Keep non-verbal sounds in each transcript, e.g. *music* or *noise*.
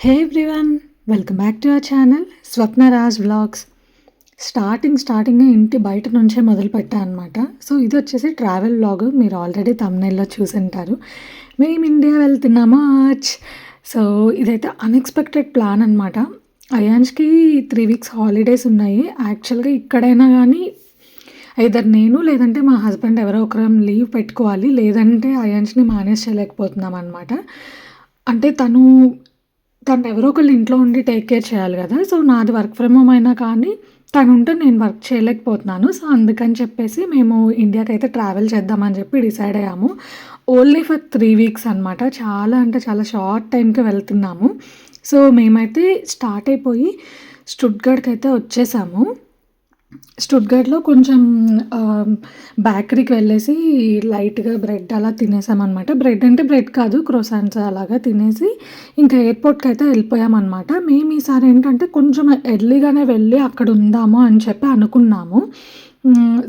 Hey everyone welcome back to our channel Swapna Raj vlogs starting starting ఇంటి బయట నుంచే మొదలు అనమాట సో ఇది వచ్చేసి ట్రావెల్ వ్లాగ్ మీరు ఆల్రెడీ తమ్నైల్లో చూసుంటారు. మేము ఇండియా వెళ్తున్నాము? సో ఇదైతే అన్ఎక్స్పెక్టెడ్ ప్లాన్ అనమాట అయాన్స్కి త్రీ వీక్స్ హాలిడేస్ ఉన్నాయి. యాక్చువల్గా ఇక్కడైనా కానీ ఐదర్ నేను లేదంటే మా హస్బెండ్ ఎవరో ఒకరం లీవ్ పెట్టుకోవాలి. లేదంటే అయాన్స్ని మేనేజ్ చేయలేకపోతున్నాం అనమాట అంటే తను తను ఎవరో ఒకళ్ళు ఇంట్లో ఉండి టేక్ కేర్ చేయాలి కదా. సో నాది వర్క్ ఫ్రమ్ హోమ్ అయినా కానీ తను ఉంటే నేను వర్క్ చేయలేకపోతున్నాను. సో అందుకని చెప్పేసి మేము ఇండియాకి అయితే ట్రావెల్ చేద్దామని చెప్పి డిసైడ్ అయ్యాము. ఓన్లీ ఫర్ త్రీ వీక్స్ అనమాట చాలా అంటే చాలా షార్ట్ టైంకి వెళ్తున్నాము. సో మేమైతే స్టార్ట్ అయిపోయి స్టుడ్గడ్కి అయితే వచ్చేసాము. స్టుడ్గర్ట్లో కొంచెం బేకరీకి వెళ్ళేసి లైట్గా బ్రెడ్ అలా తినేసామన్నమాట. బ్రెడ్ అంటే బ్రెడ్ కాదు క్రోసాన్స్ అలాగా తినేసి ఇంకా ఎయిర్పోర్ట్కి అయితే వెళ్ళిపోయామన్నమాట. మేము ఈసారి ఏంటంటే కొంచెం ఎర్లీగానే వెళ్ళి అక్కడ ఉందాము అని చెప్పి అనుకున్నాము.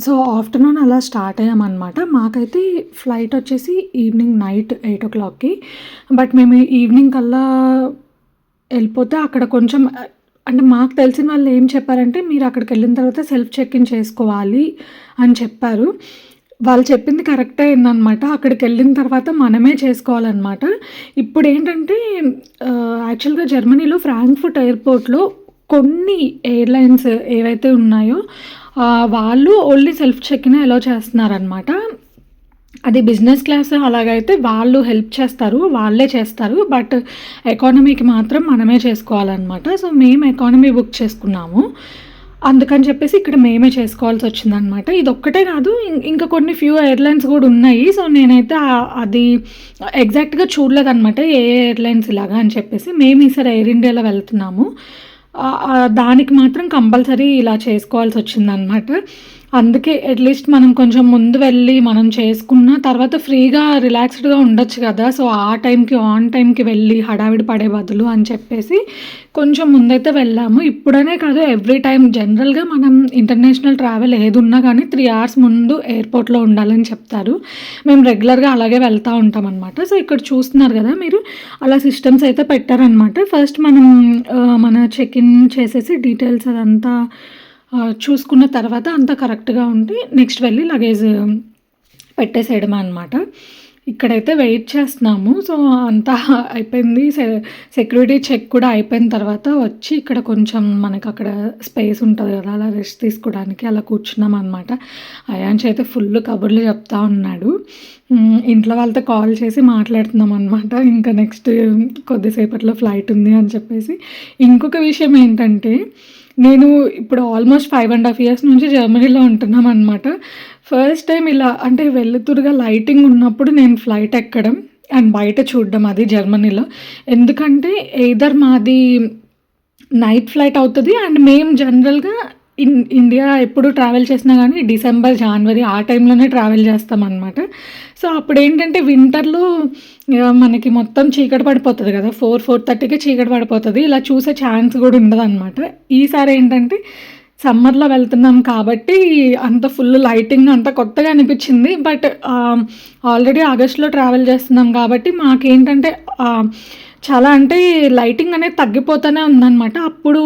సో ఆఫ్టర్నూన్ అలా స్టార్ట్ అయ్యామన్నమాట. మాకైతే ఫ్లైట్ వచ్చేసి ఈవినింగ్ నైట్ ఎయిట్ ఓ క్లాక్కి. బట్ మేము ఈవినింగ్ కల్లా వెళ్ళిపోతే అక్కడ కొంచెం అంటే మాకు తెలిసిన వాళ్ళు ఏం చెప్పారంటే మీరు అక్కడికి వెళ్ళిన తర్వాత సెల్ఫ్ చెక్ ఇన్ చేసుకోవాలి అని చెప్పారు. వాళ్ళు చెప్పింది కరెక్టే అయిందనమాట. అక్కడికి వెళ్ళిన తర్వాత మనమే చేసుకోవాలన్నమాట. ఇప్పుడు ఏంటంటే యాక్చువల్గా జర్మనీలో ఫ్రాంక్ఫుట్ ఎయిర్పోర్ట్లో కొన్ని ఎయిర్లైన్స్ ఏవైతే ఉన్నాయో వాళ్ళు only self check in allow చేస్తున్నారనమాట అది బిజినెస్ క్లాస్ అలాగైతే వాళ్ళు హెల్ప్ చేస్తారు వాళ్ళే చేస్తారు. బట్ ఎకానమీకి మాత్రం మనమే చేసుకోవాలన్నమాట. సో మేము ఎకానమీ బుక్ చేసుకున్నాము. అందుకని చెప్పేసి ఇక్కడ మేమే చేసుకోవాల్సి వచ్చిందనమాట ఇది ఒక్కటే కాదు ఇంకా కొన్ని ఫ్యూ ఎయిర్లైన్స్ కూడా ఉన్నాయి. సో నేనైతే అది ఎగ్జాక్ట్గా చూడలేదన్నమాట ఏ ఎయిర్లైన్స్ ఇలాగా అని చెప్పేసి. మేము ఈసారి ఎయిర్ ఇండియాలో వెళ్తున్నాము. దానికి మాత్రం కంపల్సరీ ఇలా చేసుకోవాల్సి వచ్చిందనమాట అందుకే అట్లీస్ట్ మనం కొంచెం ముందు వెళ్ళి మనం చేసుకున్న తర్వాత ఫ్రీగా రిలాక్స్డ్గా ఉండొచ్చు కదా. సో ఆ టైంకి ఆన్ టైంకి వెళ్ళి హడావిడి పడే బదులు అని చెప్పేసి కొంచెం ముందైతే వెళ్ళాము. ఇప్పుడనే కాదు ఎవ్రీ టైం జనరల్గా మనం ఇంటర్నేషనల్ ట్రావెల్ ఏది ఉన్నా కానీ త్రీ అవర్స్ ముందు ఎయిర్పోర్ట్లో ఉండాలని చెప్తారు. మేము రెగ్యులర్గా అలాగే వెళ్తూ ఉంటాం అనమాట సో ఇక్కడ చూస్తున్నారు కదా మీరు అలా సిస్టమ్స్ అయితే పెట్టారనమాట ఫస్ట్ మనం మన చెక్ ఇన్ చేసేసి డీటెయిల్స్ అదంతా చూసుకున్న తర్వాత అంతా కరెక్ట్గా ఉంటే నెక్స్ట్ వెళ్ళి లగేజ్ పెట్టేసేయడమే అనమాట ఇక్కడైతే వెయిట్ చేస్తున్నాము. సో అంతా అయిపోయింది. సెక్యూరిటీ చెక్ కూడా అయిపోయిన తర్వాత వచ్చి ఇక్కడ కొంచెం మనకు అక్కడ స్పేస్ ఉంటుంది కదా అలా రెస్ట్ తీసుకోవడానికి అలా కూర్చున్నాం అనమాట అయాన్షి అయితే ఫుల్ కబుర్లు చెప్తా ఉన్నాడు. ఇంట్లో వాళ్ళతో కాల్ చేసి మాట్లాడుతున్నాం అనమాట ఇంకా నెక్స్ట్ కొద్దిసేపట్లో ఫ్లైట్ ఉంది అని చెప్పేసి. ఇంకొక విషయం ఏంటంటే నేను ఇప్పుడు almost five and half years నుంచి జర్మనీలో ఉంటున్నాం అనమాట ఫస్ట్ టైం ఇలా అంటే వెళ్తురుగా లైటింగ్ ఉన్నప్పుడు నేను ఫ్లైట్ ఎక్కడం అండ్ బయట చూడడం అది జర్మనీలో ఎందుకంటే ఎయిదర్ మాది నైట్ ఫ్లైట్ అవుతుంది అండ్ మేము జనరల్గా ఇన్ ఇండియా ఎప్పుడు ట్రావెల్ చేసినా కానీ డిసెంబర్ జనవరి ఆ టైంలోనే ట్రావెల్ చేస్తామన్నమాట. సో అప్పుడు ఏంటంటే వింటర్లో మనకి మొత్తం చీకటి పడిపోతుంది కదా ఫోర్ ఫోర్ థర్టీకి చీకటి పడిపోతుంది. ఇలా చూసే ఛాన్స్ కూడా ఉండదు అనమాట ఈసారి ఏంటంటే సమ్మర్లో వెళ్తున్నాం కాబట్టి అంత ఫుల్ లైటింగ్ అంత కొత్తగా అనిపించింది. బట్ ఆల్రెడీ ఆగస్ట్లో ట్రావెల్ చేస్తున్నాం కాబట్టి మాకేంటంటే చాలా అంటే లైటింగ్ అనేది తగ్గిపోతూనే ఉందన్నమాట. అప్పుడు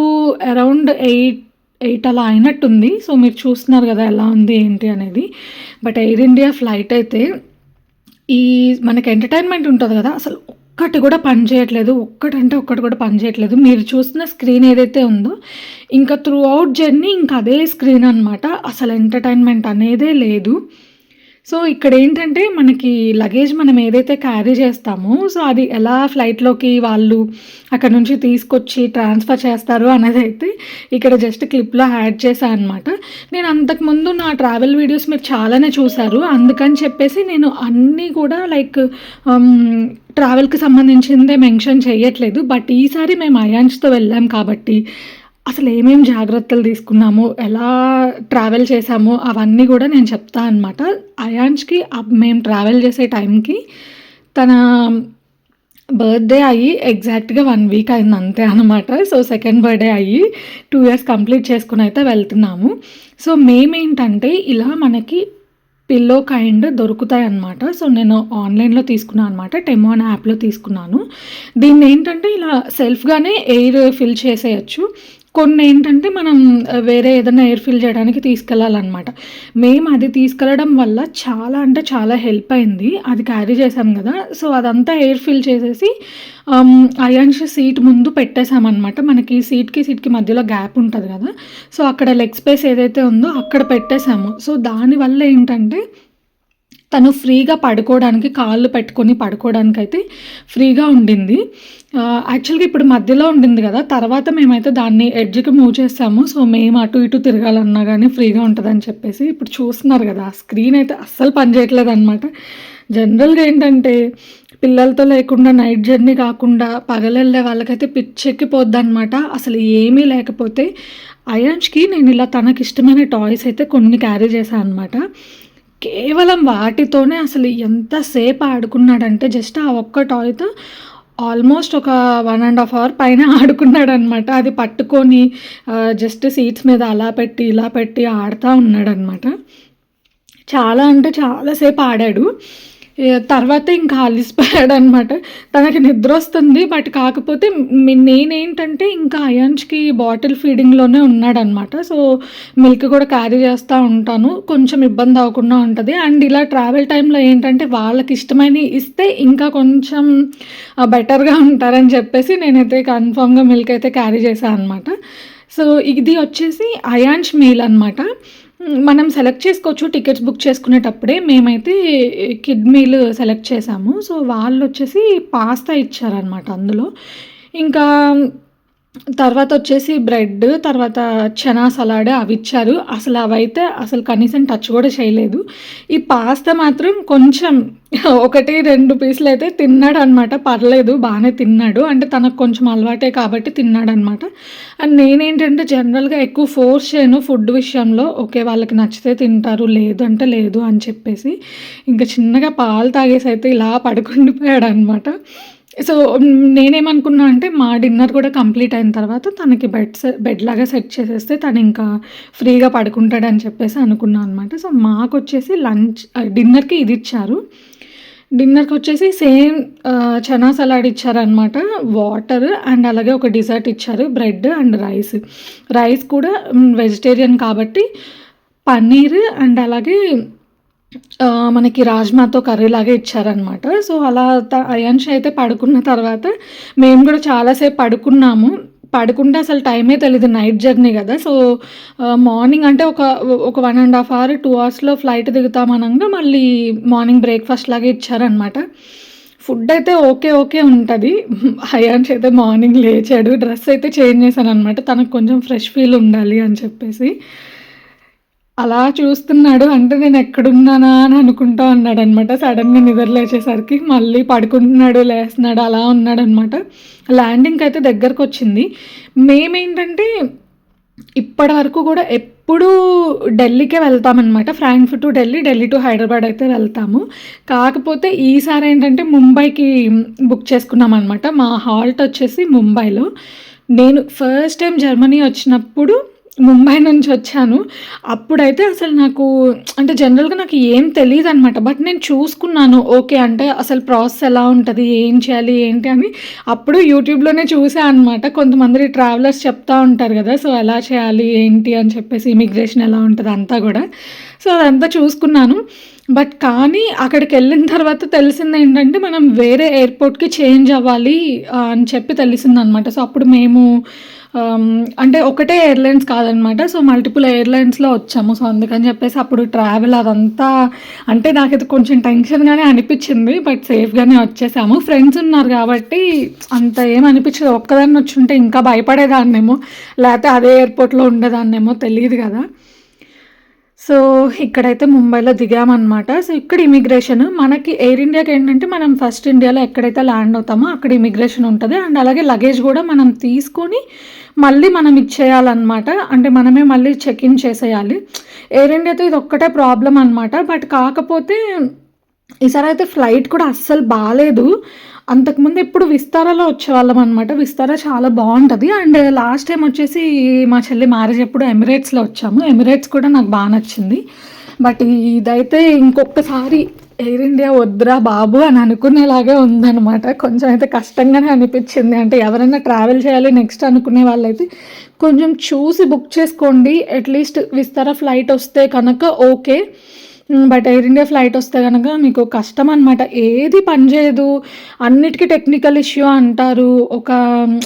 అరౌండ్ ఎయిట్ ఎయిట్ అలా అయినట్టుంది. సో మీరు చూస్తున్నారు కదా ఎలా ఉంది ఏంటి అనేది. బట్ ఎయిర్ ఇండియా ఫ్లైట్ అయితే ఈ మనకి ఎంటర్టైన్మెంట్ ఉంటుంది కదా అసలు ఒక్కటి కూడా పని చేయట్లేదు. ఒక్కటంటే ఒక్కటి కూడా పని చేయట్లేదు. మీరు చూస్తున్న స్క్రీన్ ఏదైతే ఉందో ఇంకా త్రూ అవుట్ జర్నీ ఇంకా అదే స్క్రీన్ అనమాట అసలు ఎంటర్టైన్మెంట్ అనేదే లేదు. సో ఇక్కడ ఏంటంటే మనకి లగేజ్ మనం ఏదైతే క్యారీ చేస్తామో సో అది ఎలా ఫ్లైట్లోకి వాళ్ళు అక్కడ నుంచి తీసుకొచ్చి ట్రాన్స్ఫర్ చేస్తారు అనేది అయితే ఇక్కడ జస్ట్ క్లిప్లో యాడ్ చేశాను అనమాట నేను అంతకుముందు నా ట్రావెల్ వీడియోస్ మీరు చాలానే చూశారు. అందుకని చెప్పేసి నేను అన్నీ కూడా లైక్ ట్రావెల్కి సంబంధించిందే మెన్షన్ చేయట్లేదు. బట్ ఈసారి మేము అయాన్స్తో వెళ్ళాం కాబట్టి అసలు ఏమేమి జాగ్రత్తలు తీసుకున్నాము ఎలా ట్రావెల్ చేసాము అవన్నీ కూడా నేను చెప్తా అనమాట అయాన్స్కి మేము ట్రావెల్ చేసే టైంకి తన బర్త్డే అయ్యి ఎగ్జాక్ట్గా వన్ వీక్ అయింది అంతే అనమాట సో సెకండ్ బర్త్డే అయ్యి టూ ఇయర్స్ కంప్లీట్ చేసుకుని అయితే వెళ్తున్నాము. సో మేమేంటంటే ఇలా మనకి పిల్లో కైండ్ దొరుకుతాయి అన్నమాట. సో నేను ఆన్లైన్లో తీసుకున్నాను అనమాట టెమోన్ యాప్లో తీసుకున్నాను. దీన్ని ఏంటంటే ఇలా సెల్ఫ్గానే ఎయిర్ ఫిల్ చేసేయచ్చు. కొన్ని ఏంటంటే మనం వేరే ఏదైనా ఎయిర్ ఫిల్ చేయడానికి తీసుకెళ్ళాలన్నమాట. మేము అది తీసుకెళ్ళడం వల్ల చాలా అంటే చాలా హెల్ప్ అయింది. అది క్యారీ చేసాం కదా. సో అదంతా ఎయిర్ ఫిల్ చేసేసి అయాన్ష్ సీట్ ముందు పెట్టేశామన్నమాట. మనకి సీట్కి సీట్కి మధ్యలో గ్యాప్ ఉంటుంది కదా. సో అక్కడ లెగ్ స్పేస్ ఏదైతే ఉందో అక్కడ పెట్టేసాము సో దానివల్ల ఏంటంటే తను ఫ్రీగా పడుకోవడానికి కాళ్ళు పెట్టుకొని పడుకోవడానికి అయితే ఫ్రీగా ఉండింది. యాక్చువల్గా ఇప్పుడు మధ్యలో ఉండింది కదా తర్వాత మేమైతే దాన్ని ఎడ్జ్కి మూవ్ చేసాము. సో మేము అటు ఇటు తిరగాలన్నా కానీ ఫ్రీగా ఉంటుందని చెప్పేసి ఇప్పుడు చూస్తున్నారు కదా ఆ స్క్రీన్ అయితే అస్సలు పనిచేయట్లేదు అనమాట జనరల్గా ఏంటంటే పిల్లలతో లేకుండా నైట్ జర్నీ కాకుండా పగలెళ్ళే వాళ్ళకైతే పిచ్చెక్కిపోద్ది అనమాట అసలు ఏమీ లేకపోతే అయాన్స్కి నేను ఇలా తనకి ఇష్టమైన టాయ్స్ అయితే కొన్ని క్యారీ చేశాను అనమాట కేవలం వాటితోనే అసలు ఎంతసేపు ఆడుకున్నాడంటే జస్ట్ ఆ ఒక్క టాయ్తో ఆల్మోస్ట్ ఒక వన్ అండ్ హాఫ్ అవర్ పైన *laughs* ఆడుకున్నాడు అనమాట అది పట్టుకొని జస్ట్ సీట్స్ మీద అలా పెట్టి ఇలా పెట్టి ఆడుతూ ఉన్నాడనమాట. చాలా అంటే చాలాసేపు ఆడాడు. తర్వాత ఇంకా అలిసిపోయాడు అనమాట తనకి నిద్ర వస్తుంది బట్ కాకపోతే నేనేంటంటే ఇంకా అయాన్స్కి బాటిల్ ఫీడింగ్లోనే ఉన్నాడనమాట. సో మిల్క్ కూడా క్యారీ చేస్తూ ఉంటాను. కొంచెం ఇబ్బంది అవ్వకుండా ఉంటుంది. అండ్ ఇలా ట్రావెల్ టైంలో ఏంటంటే వాళ్ళకి ఇష్టమైన ఇస్తే ఇంకా కొంచెం బెటర్గా ఉంటారని చెప్పేసి నేనైతే కన్ఫామ్గా మిల్క్ అయితే క్యారీ చేశాను అనమాట సో ఇది వచ్చేసి అయాన్స్ మీల్ అనమాట. మనం సెలెక్ట్ చేసుకోవచ్చు టికెట్స్ బుక్ చేసుకునేటప్పుడే మేమైతే కిడ్ మీల్ సెలెక్ట్ చేసాము. సో వాళ్ళు వచ్చేసి పాస్తా ఇచ్చారనమాట అందులో. ఇంకా తర్వాత వచ్చేసి బ్రెడ్ తర్వాత చనా సలాడ్ అవి ఇచ్చారు. అసలు అవైతే అసలు కనీసం టచ్ కూడా చేయలేదు. ఈ పాస్తా మాత్రం కొంచెం ఒకటి రెండు పీసులు అయితే తిన్నాడు అనమాట పర్లేదు బాగానే తిన్నాడు. అంటే తనకు కొంచెం అలవాటే కాబట్టి తిన్నాడు అనమాట అండ్ నేనేంటంటే జనరల్గా ఎక్కువ ఫోర్స్ చేయను ఫుడ్ విషయంలో. ఓకే వాళ్ళకి నచ్చితే తింటారు లేదు అంటే లేదు అని చెప్పేసి. ఇంకా చిన్నగా పాలు తాగేసి అయితే ఇలా పడుకుండిపోయాడు అనమాట సో నేనేమనుకున్నా అంటే మా డిన్నర్ కూడా కంప్లీట్ అయిన తర్వాత తనకి బెడ్ బెడ్ లాగా సెట్ చేసేస్తే తను ఇంకా ఫ్రీగా పడుకుంటాడని చెప్పేసి అనుకున్నాను అనమాట సో మాకు వచ్చేసి లంచ్ డిన్నర్కి ఇది ఇచ్చారు. డిన్నర్కి వచ్చేసి సేమ్ చనా సలాడ్ ఇచ్చారనమాట వాటర్ అండ్ అలాగే ఒక డిజర్ట్ ఇచ్చారు బ్రెడ్ అండ్ రైస్. రైస్ కూడా వెజిటేరియన్ కాబట్టి పన్నీర్ అండ్ అలాగే మనకి రాజ్మాతో కర్రీలాగా ఇచ్చారనమాట సో అలా అయాన్షి అయితే పడుకున్న తర్వాత మేము కూడా చాలాసేపు పడుకున్నాము. పడుకుంటే అసలు టైమే తెలియదు నైట్ జర్నీ కదా. సో మార్నింగ్ అంటే ఒక ఒక one and half hour two అవర్స్లో ఫ్లైట్ దిగుతామనగా మళ్ళీ మార్నింగ్ బ్రేక్ఫాస్ట్ లాగే ఇచ్చారనమాట ఫుడ్ అయితే ఓకే ఓకే ఉంటుంది. అయాన్స్ అయితే మార్నింగ్ లేచాడు డ్రెస్ అయితే చేంజ్ చేశాను అనమాట తనకు కొంచెం ఫ్రెష్ ఫీల్ ఉండాలి అని చెప్పేసి. అలా చూస్తున్నాడు అంటే నేను ఎక్కడున్నానా అని అనుకుంటా ఉన్నాడు అనమాట సడన్గా నిద్ర లేచేసరికి మళ్ళీ పడుకుంటున్నాడు లేస్తున్నాడు అలా ఉన్నాడు అనమాట ల్యాండింగ్ అయితే దగ్గరకు వచ్చింది. మేమేంటంటే ఇప్పటి వరకు కూడా ఎప్పుడు ఢిల్లీకే వెళ్తామన్నమాట. Frankfurt to Delhi Delhi to Hyderabad అయితే వెళ్తాము. కాకపోతే ఈసారి ఏంటంటే ముంబైకి బుక్ చేసుకున్నాం అనమాట మా హాల్ట్ వచ్చేసి ముంబైలో. నేను ఫస్ట్ టైం జర్మనీ వచ్చినప్పుడు ముంబై నుంచి వచ్చాను. అప్పుడైతే అసలు నాకు అంటే జనరల్గా నాకు ఏం తెలియదు అనమాట బట్ నేను చూసుకున్నాను ఓకే అంటే అసలు ప్రాసెస్ ఎలా ఉంటుంది ఏం చేయాలి ఏంటి అని. అప్పుడు యూట్యూబ్లోనే చూసా అనమాట కొంతమంది ట్రావెలర్స్ చెప్తా ఉంటారు కదా సో ఎలా చేయాలి ఏంటి? అని చెప్పేసి ఇమిగ్రేషన్ ఎలా ఉంటుంది అంతా కూడా. సో అదంతా చూసుకున్నాను. బట్ కానీ అక్కడికి వెళ్ళిన తర్వాత తెలిసింది ఏంటంటే మనం వేరే ఎయిర్పోర్ట్కి చేంజ్ అవ్వాలి అని చెప్పి తెలిసిందనమాట సో అప్పుడు మేము Um, అంటే ఒకటే ఎయిర్లైన్స్ కాదనమాట. సో మల్టిపుల్ ఎయిర్లైన్స్లో వచ్చాము. సో అందుకని చెప్పేసి అప్పుడు ట్రావెల్ అదంతా అంటే నాకైతే కొంచెం టెన్షన్గానే అనిపించింది. బట్ సేఫ్గానే వచ్చేసాము. ఫ్రెండ్స్ ఉన్నారు కాబట్టి అంత ఏం అనిపించదు. ఒక్కదాన్ని వచ్చి ఉంటే ఇంకా భయపడేదాన్నేమో. లేకపోతే అదే ఎయిర్పోర్ట్లో ఉండేదాన్నేమో తెలియదు కదా. సో ఇక్కడైతే ముంబైలో దిగామన్నమాట. సో ఇక్కడ ఇమిగ్రేషన్ మనకి ఎయిర్ ఇండియాకి ఏంటంటే మనం ఫస్ట్ ఇండియాలో ఎక్కడైతే ల్యాండ్ అవుతామో అక్కడ ఇమిగ్రేషన్ ఉంటుంది. అండ్ అలాగే లగేజ్ కూడా మనం తీసుకొని మళ్ళీ మనం ఇచ్చేయాలన్నమాట అంటే మనమే మళ్ళీ చెక్ ఇన్ చేసేయాలి. ఎయిర్ ఇండియాతో ఇది ఒక్కటే ప్రాబ్లం అనమాట బట్ కాకపోతే ఈసారి అయితే ఫ్లైట్ కూడా అస్సలు బాగాలేదు అంతకుముందు ఎప్పుడు విస్తారాలో వచ్చేవాళ్ళం అనమాట విస్తారా చాలా బాగుంటుంది. అండ్ లాస్ట్ టైం వచ్చేసి మా చెల్లి మ్యారేజ్ ఎప్పుడు ఎమిరేట్స్లో వచ్చాము. ఎమిరేట్స్ కూడా నాకు బాగా నచ్చింది. బట్ ఇదైతే ఇంకొకసారి ఎయిర్ ఇండియా వద్దురా బాబు అని అనుకునేలాగే ఉందన్నమాట. కొంచెం అయితే కష్టంగానే అనిపించింది. అంటే ఎవరైనా ట్రావెల్ చేయాలి నెక్స్ట్ అనుకునే వాళ్ళైతే కొంచెం చూసి బుక్ చేసుకోండి. అట్లీస్ట్ విస్తారా ఫ్లైట్ వస్తే కనుక okay. But Air India flight వస్తే కనుక మీకు కష్టం అనమాట ఏది పనిచేయదు అన్నిటికీ టెక్నికల్ ఇష్యూ అంటారు. ఒక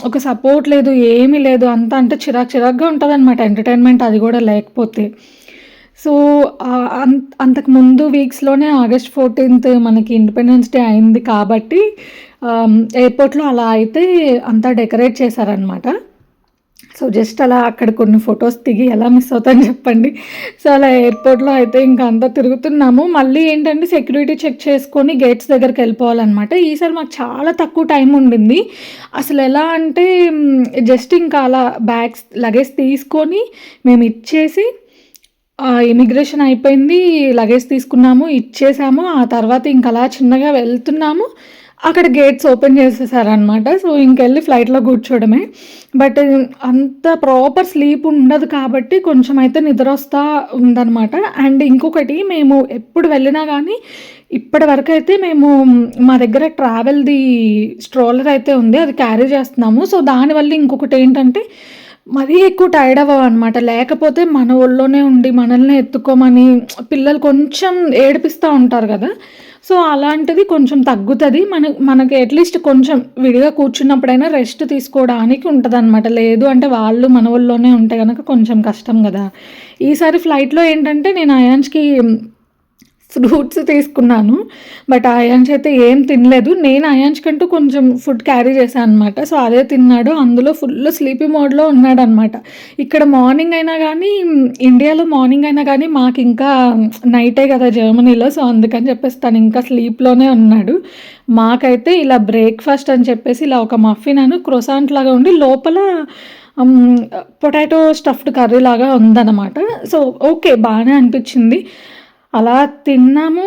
ఒక సపోర్ట్ లేదు ఏమీ లేదు. అంతా అంటే చిరాక్ చిరాక్గా ఉంటుంది అనమాట ఎంటర్టైన్మెంట్ అది కూడా లేకపోతే. సో అంతకు ముందు వీక్స్లోనే ఆగస్ట్ ఫోర్టీన్త్ మనకి ఇండిపెండెన్స్ డే అయింది కాబట్టి ఎయిర్పోర్ట్లో అలా అయితే అంతా డెకరేట్ చేశారనమాట సో జస్ట్ అలా అక్కడ కొన్ని ఫొటోస్ దిగి ఎలా మిస్ అవుతాను చెప్పండి. సో అలా ఎయిర్పోర్ట్లో అయితే ఇంకా అంతా తిరుగుతున్నాము. మళ్ళీ ఏంటంటే సెక్యూరిటీ చెక్ చేసుకొని గేట్స్ దగ్గరికి వెళ్ళిపోవాలన్నమాట. ఈసారి మాకు చాలా తక్కువ టైం ఉండింది. అసలు ఎలా అంటే జస్ట్ ఇంకా అలా బ్యాగ్స్ లగేజ్ తీసుకొని మేము ఇచ్చేసి ఇమిగ్రేషన్ అయిపోయింది. లగేజ్ తీసుకున్నాము ఇచ్చేసాము. ఆ తర్వాత ఇంక అలా చిన్నగా వెళ్తున్నాము. అక్కడ గేట్స్ ఓపెన్ చేసేసారనమాట సో ఇంకెళ్ళి ఫ్లైట్లో కూర్చోవడమే బట్ అంత ప్రాపర్ స్లీప్ ఉండదు కాబట్టి కొంచెం అయితే నిద్ర వస్తూ ఉందనమాట అండ్ ఇంకొకటి మేము ఎప్పుడు వెళ్ళినా కానీ ఇప్పటి వరకు అయితే మేము మా దగ్గర ట్రావెల్ది స్ట్రోలర్ అయితే ఉంది అది క్యారీ చేస్తున్నాము. సో దానివల్ల ఇంకొకటి ఏంటంటే మరీ ఎక్కువ టైర్డ్ అవ్వవు అనమాట లేకపోతే మన ఒళ్ళోనే ఉండి మనల్ని ఎత్తుకోమని పిల్లలు కొంచెం ఏడిపిస్తూ ఉంటారు కదా. సో అలాంటిది కొంచెం తగ్గుతుంది. మన మనకి అట్లీస్ట్ కొంచెం విడిగా కూర్చున్నప్పుడైనా రెస్ట్ తీసుకోవడానికి ఉంటుంది అనమాట లేదు అంటే వాళ్ళు మన ఉంటే కనుక కొంచెం కష్టం కదా. ఈసారి ఫ్లైట్లో ఏంటంటే నేను అయాన్స్కి ఫ్రూట్స్ తీసుకున్నాను బట్ అయాన్స్ అయితే ఏం తినలేదు. నేను అయాన్స్ కంటూ కొంచెం ఫుడ్ క్యారీ చేశాను అనమాట సో అదే తిన్నాడు. అందులో ఫుల్ స్లీపీ మోడ్లో ఉన్నాడు అనమాట ఇక్కడ మార్నింగ్ అయినా కానీ ఇండియాలో మార్నింగ్ అయినా కానీ మాకు ఇంకా నైటే కదా జర్మనీలో. సో అందుకని చెప్పేసి తను ఇంకా స్లీప్లోనే ఉన్నాడు. మాకైతే ఇలా బ్రేక్ఫాస్ట్ అని చెప్పేసి ఇలా ఒక మఫిన్ అను క్రొసాంట్ లాగా ఉండి లోపల పొటాటో స్టఫ్డ్ కర్రీ లాగా ఉందన్నమాట. సో ఓకే బాగానే అనిపించింది. అలా తిన్నాము.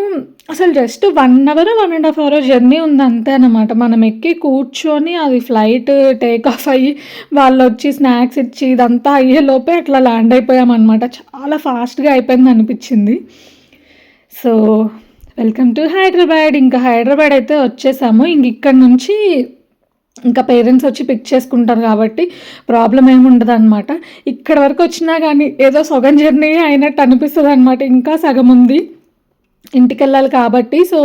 అసలు just one hour one and half hour journey ఉంది అంతే అనమాట మనం ఎక్కి కూర్చొని అది ఫ్లైట్ టేక్ ఆఫ్ అయ్యి వాళ్ళు వచ్చి స్నాక్స్ ఇచ్చి ఇదంతా అయ్యేలోపే అట్లా ల్యాండ్ అయిపోయామన్నమాట చాలా ఫాస్ట్గా అయిపోయింది అనిపించింది. సో వెల్కమ్ టు హైదరాబాద్ ఇంకా హైదరాబాద్ అయితే వచ్చేసాము. ఇంక ఇక్కడ నుంచి ఇంకా పేరెంట్స్ వచ్చి పిక్ చేసుకుంటారు కాబట్టి ప్రాబ్లం ఏమి ఉండదు అనమాట ఇక్కడ వరకు వచ్చినా కానీ ఏదో సగం జర్నీ అయినట్టు అనిపిస్తుంది అనమాట ఇంకా సగం ఉంది. ఇంటికి వెళ్ళాలి కాబట్టి సో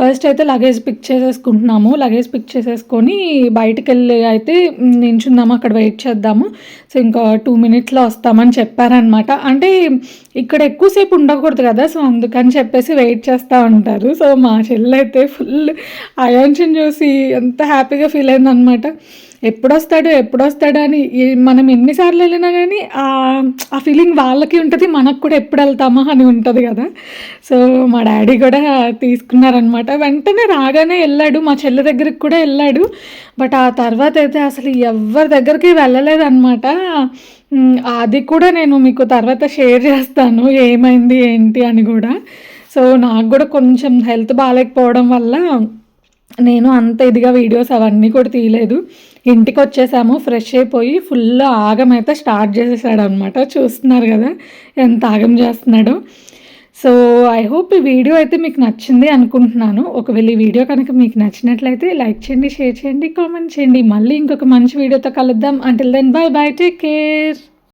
ఫస్ట్ అయితే లగేజ్ పిక్ చేసేసుకుంటున్నాము. లగేజ్ పిక్ చేసేసుకొని బయటకు వెళ్ళి అయితే నించుందాము అక్కడ వెయిట్ చేద్దాము. సో ఇంకా టూ మినిట్స్లో వస్తామని చెప్పారనమాట అంటే ఇక్కడ ఎక్కువసేపు ఉండకూడదు కదా సో అందుకని చెప్పేసి వెయిట్ చేస్తూ ఉంటారు. సో మా చెల్లి అయితే ఫుల్ అయాన్షన్ చూసి ఎంత హ్యాపీగా ఫీల్ అయిందనమాట ఎప్పుడొస్తాడు ఎప్పుడొస్తాడు అని మనం ఎన్నిసార్లు వెళ్ళినా కానీ ఆ ఫీలింగ్ వాళ్ళకి ఉంటుంది మనకు కూడా ఎప్పుడు వెళ్తామా అని ఉంటుంది కదా. సో మా డాడీ కూడా తీసుకున్నారనమాట వెంటనే రాగానే వెళ్ళాడు మా చెల్లి దగ్గరికి కూడా వెళ్ళాడు. బట్ ఆ తర్వాత అయితే అసలు ఎవరి దగ్గరికి వెళ్ళలేదన్నమాట. అది కూడా నేను మీకు తర్వాత షేర్ చేస్తాను. ఏమైంది ఏంటి అని కూడా. సో నాకు కూడా కొంచెం హెల్త్ బాగాలేకపోవడం వల్ల నేను అంత ఇదిగా వీడియోస్ అవన్నీ కూడా తీయలేదు. ఇంటికి వచ్చేసాము ఫ్రెష్ అయిపోయి ఫుల్ ఆగం అయితే స్టార్ట్ చేసేసాడు అనమాట చూస్తున్నారు కదా ఎంత ఆగం చేస్తున్నాడో. సో ఐ హోప్ ఈ వీడియో అయితే మీకు నచ్చింది అనుకుంటున్నాను. ఒకవేళ ఈ వీడియో కనుక మీకు నచ్చినట్లయితే లైక్ చేయండి షేర్ చేయండి కామెంట్ చేయండి. మళ్ళీ ఇంకొక మంచి వీడియోతో కలుద్దాం. Until then bye bye take care